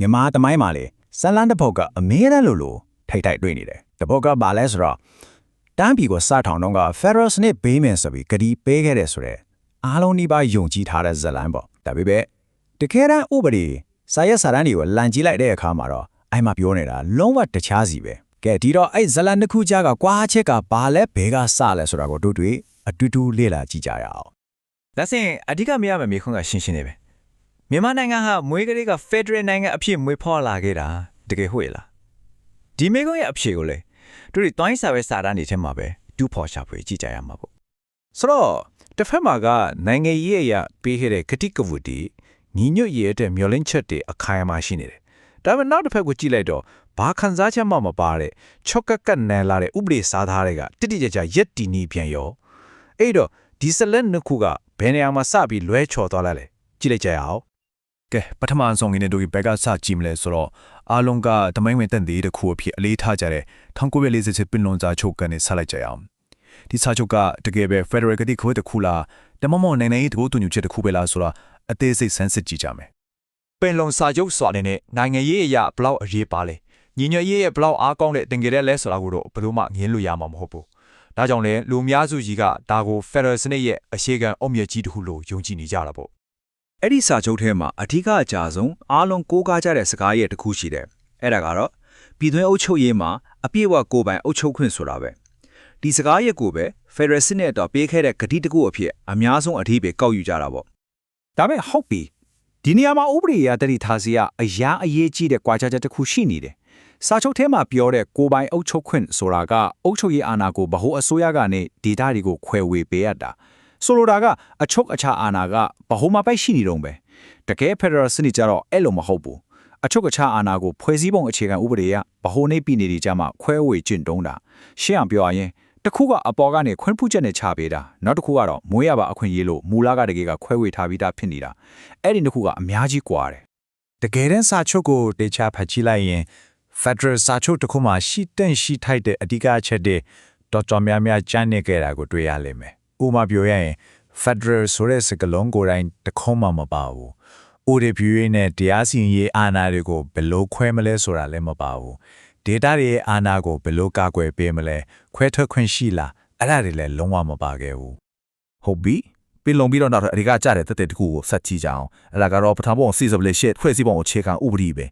မြန်မာတမိုင်းမှာလေဇလန်တစ်ပုတ်ကအမေးရလို့လို့ထိတ်ထိုက်တွေ့နေတယ်တပုတ်ကဘာလဲဆိုတော့တန်းပြည်ကိုစထောင်တော့က Federal စနစ်ဘေးမယ်ဆိုပြီးဂရီပေးခဲ့တယ်ဆိုတော့အားလုံးဒီပါယုံကြည်ထားတဲ့ဇလန်ပေါ့ဒါပေမဲ့တကယ်တမ်းဥပဒေစာရက်စာတမ်းတွေကိုလန်ကြည့်လိုက်တဲ့အခါမှာတော့အဲ့မှာပြောနေတာလုံးဝတခြားစီပဲကဲဒီတော့အဲ့ဇလန်တစ်ခုကြားကကွာချက်ကဘာလဲဘေးကစလဲဆိုတာကိုတို့တွေ့အတူတူလေ့လာကြည့်ကြရအောင်ဒါဆိုရင်အဓိကမရမယ့်မြေခွန်းကရှင်းရှင်းနေပဲ မြန်မာနိုင်ငံဟာမွေးကလေးက Federal နိုင်ငံအဖြစ်မွေးဖွားလာခဲ့တာတကယ်ဟုတ်ရဲ့လားဒီမြေခွန်းရဲ့အဖြေကိုလေတို့ဒီတိုင်းစာပဲစာတမ်းတွေထဲမှာပဲတူဖော်ရှာဖွေကြည့်ကြရမှာပေါ့ဆိုတော့တစ်ဖက်မှာကနိုင်ငံရေးအရာပေးခဲ့တဲ့ကတိကဝတ်ဒီညီညွတ်ရေးတဲ့မျောလင့်ချက်တွေအခိုင်အမာရှိနေတယ်ဒါပေမဲ့နောက်တစ်ဖက်ကိုကြည့်လိုက်တော့ဘာခံစားချက်မှမပါတဲ့ချော့ကက်ကက်နန်လာတဲ့ဥပဒေစားသားတွေကတိတိကျကျရက်တီနီပြန်ရောအဲ့တော့ဒီစလက်နှစ်ခုကဘယ်နေရာမှာစပြီးလွဲချော်သွားလိုက်လဲကြည့်လိုက်ကြရအောင် ကဲပထမဆုံးအနေနဲ့တို့ဒီဘက်ကစကြည့်မလဲဆိုတော့အားလုံးကတမိုင်းဝင်တန်သေးတစ်ခုအဖြစ်အလေးထားကြတဲ့1947ပင်လွန်စာချုပ်ကနေဆက်လိုက်ကြရအောင်ဒီစာချုပ်ကတကယ်ပဲ Federal ကတိခွေးတစ်ခုလားတမမောင်နိုင်ငံရေးတကူတူညွချက်တစ်ခုပဲလားဆိုတာအသေးစိတ်ဆန်းစစ်ကြည့်ကြမယ်ပင်လုံစာချုပ်စွာနဲ့နိုင်ငံရေးအရာဘလောက်အရေးပါလဲညီညွတ်ရေးရဲ့ဘလောက်အားကောင်းတဲ့တင်ကြတဲ့လဲဆိုတာကိုတော့ဘယ်လို့မှငင်းလို့ရမှာမဟုတ်ဘူးဒါကြောင့်လဲလူအများစုကြီးကဒါကို Federal စနစ်ရဲ့အရှိခံအုံမြင့်ကြီးတစ်ခုလို့ယုံကြည်နေကြတာပေါ့ အဲ့ဒီစာချုပ်ထဲမှာအထူးအကြဆုံးအားလုံးကိုးကားကြတဲ့စကားရဲ့တစ်ခုရှိတယ်။အဲ့ဒါကတော့ပြည်တွင်းအုပ်ချုပ်ရေးမှာအပြည့်အဝကိုယ်ပိုင်အုပ်ချုပ်ခွင့်ဆိုတာပဲ။ဒီစကားရဲ့ကိုပဲ Federal စနစ်တော့ပေးခဲ့တဲ့ဂတိတစ်ခုအဖြစ်အများဆုံးအထီးပဲကောက်ယူကြတာပေါ့ဒါပေမဲ့ဟုတ်ပြီဒီနေရာမှာဥပဒေအရတတိထားစီကအရာအရေးကြီးတဲ့ကွာခြားချက်တစ်ခုရှိနေတယ်စာချုပ်ထဲမှာပြောတဲ့ကိုယ်ပိုင်အုပ်ချုပ်ခွင့်ဆိုတာကအုပ်ချုပ်ရေးအာဏာကိုဗဟိုအစိုးရကနေဒေတာတွေကိုခွဲဝေပေးရတာ ဆိုလိုတာကအချုပ်အခြာအာဏာကဗဟိုမှာပိုက်ရှိနေတော့ပဲတကယ် Federal စနစ်ကြတော့အဲ့လိုမဟုတ်ဘူးအချုပ်အခြာအာဏာကိုဖွဲ့စည်းပုံအခြေခံဥပဒေရဗဟိုနေပြည်နယ်တွေကြမှာခွဲဝေကျင့်တုံးတာရှင်းအောင်ပြောရရင်တစ်ခုကအပေါ်ကနေခွင့်ပြုချက်နဲ့ချပေးတာနောက်တစ်ခုကတော့မွေးရပါအခွင့်အရေးလို့မူလကတကယ်ကခွဲဝေထားပြီးသားဖြစ်နေတာအဲ့ဒီနှစ်ခုကအများကြီးကွာတယ်တကယ်တမ်းစာချုပ်ကိုတေချာဖတ်ကြည့်လိုက်ရင် Federal စာချုပ်တစ်ခုမှာရှိတန့်ရှိထိုက်တဲ့အဓိကအချက်တွေတော်တော်များများကျန်းနေကြတာကိုတွေ့ရလိမ့်မယ်။ ဥပမာပြောရရင် Federal ဆိုတဲ့စကားလုံးကိုယ်တိုင်တစ်ခုမှမပါဘူး။ ODPU နဲ့တရားစီရင်ရေးအာဏာတွေကိုဘယ်လိုခွဲမလဲဆိုတာလည်းမပါဘူး။ data တွေရဲ့အာဏာကိုဘယ်လိုကာကွယ်ပေးမလဲခွဲထွက်ခွင့်ရှိလားအဲ့ဒါတွေလည်းလုံးဝမပါခဲ့ဘူးဟုတ်ပြီပြင်လုံပြီးတော့နောက်ထပ်အဓိကကြတဲ့တက်တဲ့တစ်ခုကိုဆက်ကြည့်ကြအောင်အဲ့ဒါကတော့ပထမပုံ civilization ဖွဲ့စည်းပုံအခြေခံဥပဒေပဲ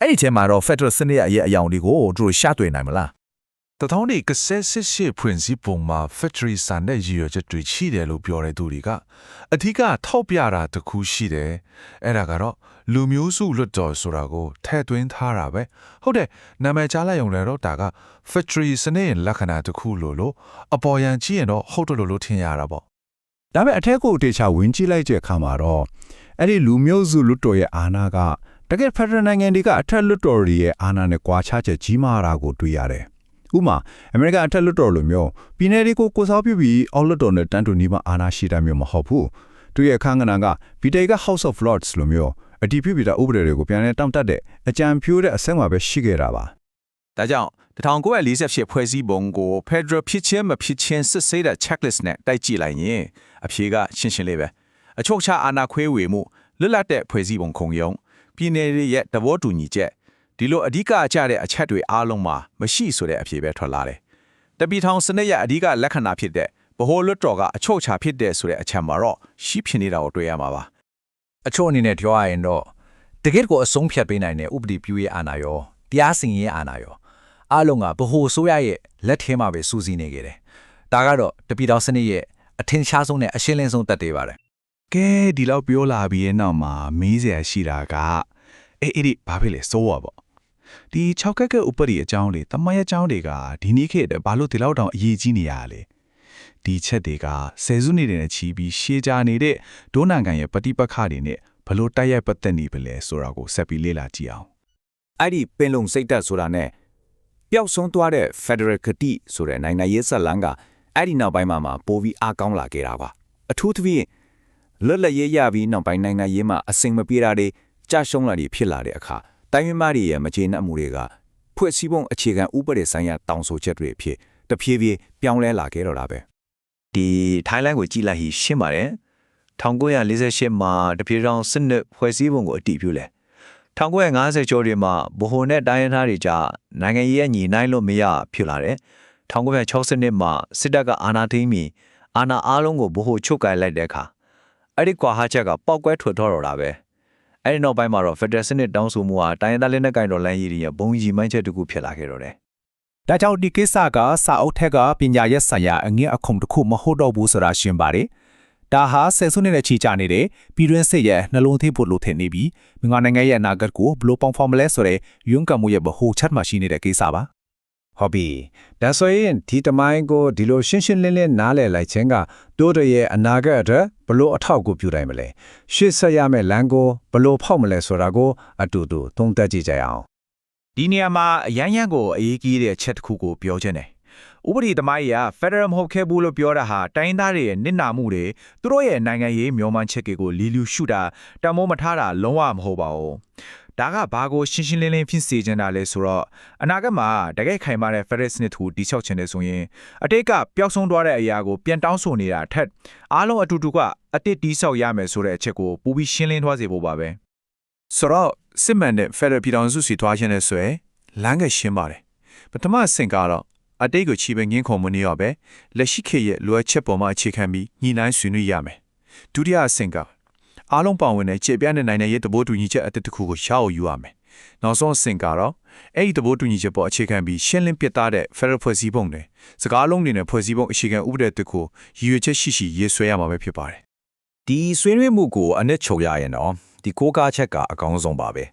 အဲ့ဒီထဲမှာတော့ Federal စနစ်ရဲ့အရေးအယောင်တွေကိုတို့တို့ရှာတွေ့နိုင်မလား တထောင်းဒီကဆက်စစ်ရှိဖွင့်စည်းပုံမှာ factory စံတဲ့ရည်ရွယ်ချက်တွေရှိတယ်လို့ပြောတဲ့သူတွေကအထူးကထောက်ပြတာတစ်ခုရှိတယ်အဲ့ဒါကတော့လူမျိုးစုလွတ်တော်ဆိုတာကိုထည့်သွင်းထားတာပဲဟုတ်တယ်နာမည်ကြားလိုက်ရုံနဲ့တော့ဒါက factory စနစ်ရဲ့လက္ခဏာတစ်ခုလို့လို့အပေါ်ယံကြည့်ရင်တော့ဟုတ်တယ်လို့လို့ထင်ရတာပေါ့ဒါပေမဲ့အထက်ကိုတေချာဝင်ကြည့်လိုက်တဲ့အခါမှာတော့အဲ့ဒီလူမျိုးစုလွတ်တော်ရဲ့အာဏာကတကယ်ဖက်ဒရယ်နိုင်ငံတွေကအထက်လွတ်တော်တွေရဲ့အာဏာနဲ့ကွာခြားချက်ကြီးမားတာကိုတွေ့ရတယ်။ ဥပမာအမေရိကန်အထက်လွတ်တော်လိုမျိုးပြည်내တွေကိုကိုစားပြုပြီးအောက်လွတ်တော်နဲ့တန်းတူနီးမှအာဏာရှိတာမျိုးမဟုတ်ဘူး။သူရဲ့အခမ်းကဏ္ဍကဗီတိုင်က House of Lords လိုမျိုးအတီးပြပြတာဥပဒေတွေကိုပြန်လည်တောင့်တတဲ့အကြံဖြိုးတဲ့အဆင့်မှာပဲရှိခဲ့တာပါ။ဒါကြောင့်1948ဖွဲ့စည်းပုံကို Federal ဖြစ်ချင်းမဖြစ်ချင်းစစ်ဆေးတဲ့ checklist နဲ့တိုက်ကြည့်လိုက်ရင်အဖြေကရှင်းရှင်းလေးပဲအချုပ်ချအာဏာခွဲဝေမှုလွတ်လပ်တဲ့ဖွဲ့စည်းပုံခုံရုံးပြည်내တွေရဲ့သဘောတူညီချက် ဒီလိုအဓိကအကျတဲ့အချက်တွေအားလုံးမှာမရှိဆိုတဲ့အဖြေပဲထွက်လာတယ်တပီထောင်စနစ်ရဲ့အဓိကလက္ခဏာဖြစ်တဲ့ဗဟိုလွတ်တော်ကအချုပ်ချဖြစ်တဲ့ဆိုတဲ့အချက်မှာတော့ရှိဖြစ်နေတာကိုတွေ့ရမှာပါ။အချို့အနေနဲ့ပြောရရင်တော့တကယ့်ကိုအဆုံးဖြတ်ပေးနိုင်တဲ့ဥပဒေပြုရေးအာဏာရောတရားစီရင်ရေးအာဏာရောအားလုံးကဗဟိုဆိုရရဲ့လက်ထဲမှာပဲစူးစီးနေကြတယ်။ဒါကတော့တပီတော်စနစ်ရဲ့အထင်ရှားဆုံးနဲ့အရှင်းလင်းဆုံးသက်တွေပါတယ်ကဲဒီလောက်ပြောလာပြီးရဲ့နောက်မှာမေးစရာရှိတာကအေးအေးဒီဘာဖြစ်လဲစိုးရပေါ့ ဒီ6ကက်ကက်ဥပဒေအကြောင်းတွေတမန်ရဲ့အကြောင်းတွေကဒီနေ့ခေတ်အတွက်ဘာလို့ဒီလောက်တောင်အရေးကြီးနေရလဲဒီချက်တွေကဆယ်စုနှစ်တွေနဲ့ချီပြီးရှေးကြနေတဲ့ဒိုးနိုင်ငံရဲ့ပฏิပတ်ခတွေနဲ့ဘလို့တိုက်ရိုက်ပတ်သက်နေပလဲဆိုတာကိုဆက်ပြီးလေ့လာကြည့်အောင်အဲ့ဒီပင်လုံစိတ်တက်ဆိုတာနဲ့ပျောက်ဆုံးသွားတဲ့ Federal ကတိဆိုတဲ့နိုင်ငံရေးဆက်လန်းကအဲ့ဒီနောက်ပိုင်းမှာမှပိုပြီးအားကောင်းလာခဲ့တာပါအထူးသဖြင့်လွတ်လပ်ရေးရပြီးနောက်ပိုင်းနိုင်ငံရေးမှာအစင်မပြေတာတွေကြာရှုံးလာတွေဖြစ်လာတဲ့အခါ တိုင်းရင်းသားတွေရဲ့မကျေနပ်မှုတွေကဖွဲ့စည်းပုံအခြေခံဥပဒေဆိုင်ရာတောင်းဆိုချက်တွေအဖြစ်တဖြည်းဖြည်းပြောင်းလဲလာခဲ့တော့တာပဲဒီထိုင်းလန်ကိုကြည့်လိုက်ရင်ရှင်းပါတယ်1948မှာတပြေတောင်စစ်နစ်ဖွဲ့စည်းပုံကိုအတည်ပြုလဲ1950ကျော်တွေမှာဗဟိုနဲ့တိုင်းရင်းသားတွေကြားနိုင်ငံရေးရဲ့ညီနိုင်လို့မရဖြစ်လာတယ်1960နှစ်မှာစစ်တပ်ကအာဏာသိမ်းပြီးအာဏာအားလုံးကိုဗဟိုချုပ်ကိုင်လိုက်တဲ့အခါအဲ့ဒီကွာဟချက်ကပောက်ကွဲထွက်တော်တော့တာပဲ အဲ့ဒီနောက်ပိုင်းမှာတော့ Federal စနစ်တောင်းဆိုမှုဟာတိုင်းရင်းသားလက်နက်ကိုင်တော်လမ်းကြီးတွေရဲ့ဘုံကြီးမှန်းချက်တစ်ခုဖြစ်လာခဲ့တော့တယ်ဒါကြောင့်ဒီကိစ္စကစာအုပ်ထက်ကပညာရေးဆိုင်ရာအငင်းအခုံတစ်ခုမဟုတ်တော့ဘူးဆိုတာရှင်းပါတယ်။ဒါဟာဆယ်စုနှစ်နဲ့ချီကြနေတဲ့ပြည်တွင်းစစ်ရဲ့နှလုံးသွင်းဖို့လိုထင်နေပြီးမြန်မာနိုင်ငံရဲ့အနာဂတ်ကိုဘယ်လိုပေါင်းဖော်မလဲဆိုတဲ့ယွန်းကမှုရဲ့ဗဟိုချက်မှရှိနေတဲ့ကိစ္စပါ ဟုတ်ပြီဒါဆိုရင်ဒီတမိုင်းကိုဒီလိုရှင်းရှင်းလင်းလင်းနားလည်လိုက်ခြင်းကတိုးတရဲ့အနာဂတ်အတွက်ဘလို့အထောက်အကူပြုနိုင်မလဲရှေ့ဆက်ရမယ့်လမ်းကိုဘလို့ဖောက်မလဲဆိုတာကိုအတူတူသုံးသပ်ကြည့်ကြရအောင်ဒီနေရာမှာအရန်ရန်ကိုအရေးကြီးတဲ့အချက်တစ်ခုကိုပြောချင်တယ်။ ဥပဒေသမားကြီးက Federal မဟုတ်ခဲ့ဘူးလို့ပြောတာဟာတိုင်းသားတွေရဲ့နစ်နာမှုတွေသူတို့ရဲ့နိုင်ငံရေးမျောမှန်းချက်တွေကိုလီလူရှုတာတမိုးမထားတာလုံးဝမဟုတ်ပါဘူး။ဒါကဘာကိုရှင်းရှင်းလင်းလင်းဖြစ်စေချင်တာလဲဆိုတော့အနာဂတ်မှာတကယ်ခိုင်မာတဲ့ Federal စနစ်ကိုတိကျချင်တယ်ဆိုရင်အတိတ်ကပျောက်ဆုံးသွားတဲ့အရာကိုပြန်တောင်းဆိုနေတာထက်အားလုံးအတူတူကအတိတ်တိဆောက်ရမယ်ဆိုတဲ့အချက်ကိုပိုပြီးရှင်းလင်းသွားစေဖို့ပါပဲ။ဆိုတော့စစ်မှန်တဲ့ Federal ပြည်ထောင်စုစီထွားခြင်းနဲ့ဆိုရင်လမ်းကရှင်းပါတယ်ပထမအဆင့်ကတော့ အတိတ်ကိုချီပင်ငင်းခုံမနေရပဲလက်ရှိခေတ်ရဲ့လိုအပ်ချက်ပေါ်မှာအခြေခံပြီးညှိနှိုင်းဆွေးနွေးရမယ်ဒုတိယအဆင့်ကအားလုံးပါဝင်တဲ့ခြေပြတဲ့နိုင်တဲ့ရဲ့တဘိုးတူညီချက်အသစ်တစ်ခုကိုရှားယူရမယ်နောက်ဆုံးအဆင့်ကတော့အဲ့ဒီတဘိုးတူညီချက်ပေါ်အခြေခံပြီးရှင်းလင်းပြသတဲ့ Federal ဖွဲ့စည်းပုံတွေစကားလုံးတွေနဲ့ဖွဲ့စည်းပုံအခြေခံဥပဒေတစ်ခုရည်ရွယ်ချက်ရှိရှိရေးဆွဲရမှာပဲဖြစ်ပါတယ်ဒီဆွေးနွေးမှုကိုအနစ်ချုပ်ရရင်တော့ဒီကိုးကားချက်ကအကောင်းဆုံးပါပဲ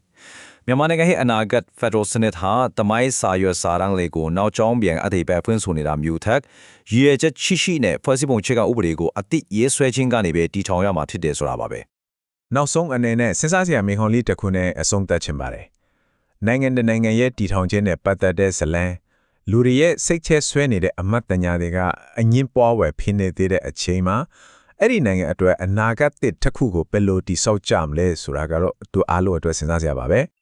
မြန်မာနိုင်ငံရဲ့အနာဂတ် Federal စနစ်ဟာတမိုင်းစာရွက်စာတမ်းလေးကိုနောက်ကျောင်းပြန်အသေးပဲဖွင့်ဆိုနေတာမျိုးထက်ရည်ရချက်ရှိရှိနဲ့ဖွဲ့စည်းပုံချက်ကဥပဒေကိုအတိရေးဆွဲခြင်းကနေပဲတည်ထောင်ရမှာဖြစ်တယ်ဆိုတာပါပဲနောက်ဆုံးအနေနဲ့စဉ်းစားစရာမိခွန်လေးတစ်ခုနဲ့အဆုံးသတ်ချင်ပါတယ်။နိုင်ငံတစ်နိုင်ငံရဲ့တည်ထောင်ခြင်းနဲ့ပတ်သက်တဲ့ဇလံလူတွေရဲ့စိတ်ချက်ဆွဲနေတဲ့အမတ်တညာတွေကအငင်းပွားဝယ်ဖြစ်နေသေးတဲ့အချိန်မှာအဲ့ဒီနိုင်ငံအတွက်အနာဂတ်တစ်တစ်ခုကိုဘယ်လိုတည်ဆောက်ကြမလဲဆိုတာကတော့သူအားလုံးအတွက်စဉ်းစားစရာပါပဲ။